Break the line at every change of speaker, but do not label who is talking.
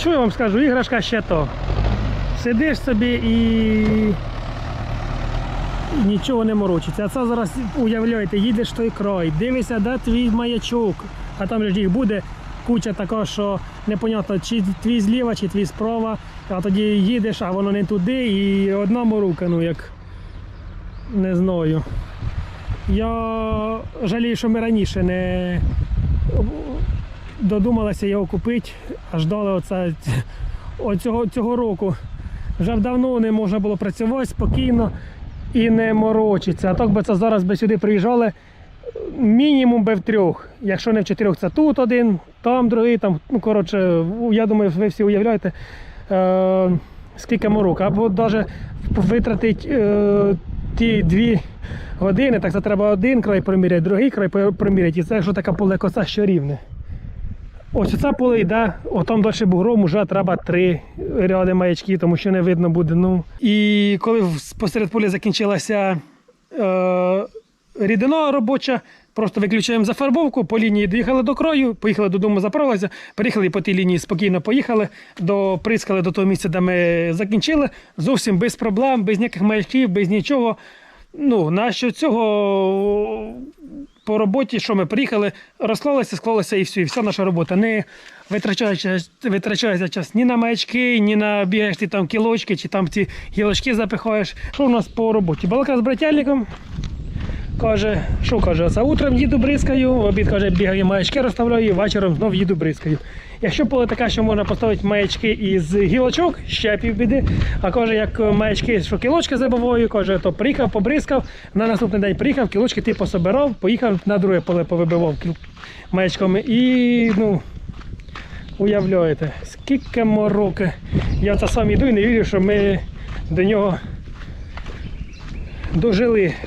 що я вам скажу, іграшка ще то. Сидиш собі і, нічого не морочиться. А це зараз уявляєте, їдеш той край, дивишся, де твій маячок, а там ж їх буде куча така, що непонятно, чи твій зліва, чи твій справа, а тоді їдеш, а воно не туди, і одна морука, ну як не знаю. Я жалію, що ми раніше не додумалися його купити, а ждали оце, оцього, цього року. Вже давно не можна було працювати спокійно і не морочитися. А так би це зараз би сюди приїжджали мінімум би в трьох. Якщо не в чотирьох, це тут один, там другий, там, ну коротше, я думаю, ви всі уявляєте, е, скільки морока. Або навіть витратити е, ті дві години, так це треба один край проміряти, другий край проміряти. І це якщо така поле коса, що рівне. Ось оце поле йде, отам далі бугром вже треба три ряди маячків, тому що не видно буде. Ну. І коли посеред поля закінчилася е, рідина робоча, просто виключаємо зафарбовку, по лінії доїхали до краю, поїхали додому, заправилися, переїхали по тій лінії спокійно поїхали, до, прискали до того місця, де ми закінчили, зовсім без проблем, без ніяких маячків, без нічого. Ну, нащо цього по роботі, що ми приїхали, розклалися, склалися і все, і вся наша робота. Не витрачається, витрачається час ні на маячки, ні на бігаєш ти там кілочки, чи там ці гілочки запихаєш. Що у нас по роботі? Балка з брательником. Каже, що каже, це утром їду бризкаю, в обід каже, бігаю маячки розставляю, вечором знов їду бризкаю. Якщо поле таке, що можна поставити маячки із гілочок, ще півбіди. А каже, як маячки, що кілочки забиваю, каже, то приїхав, побризкав, на наступний день приїхав, кілочки ти пособирав, поїхав на друге поле повибивав маячками. І ну, уявляєте, скільки мороки. Я це сам іду і не вірю, що ми до нього дожили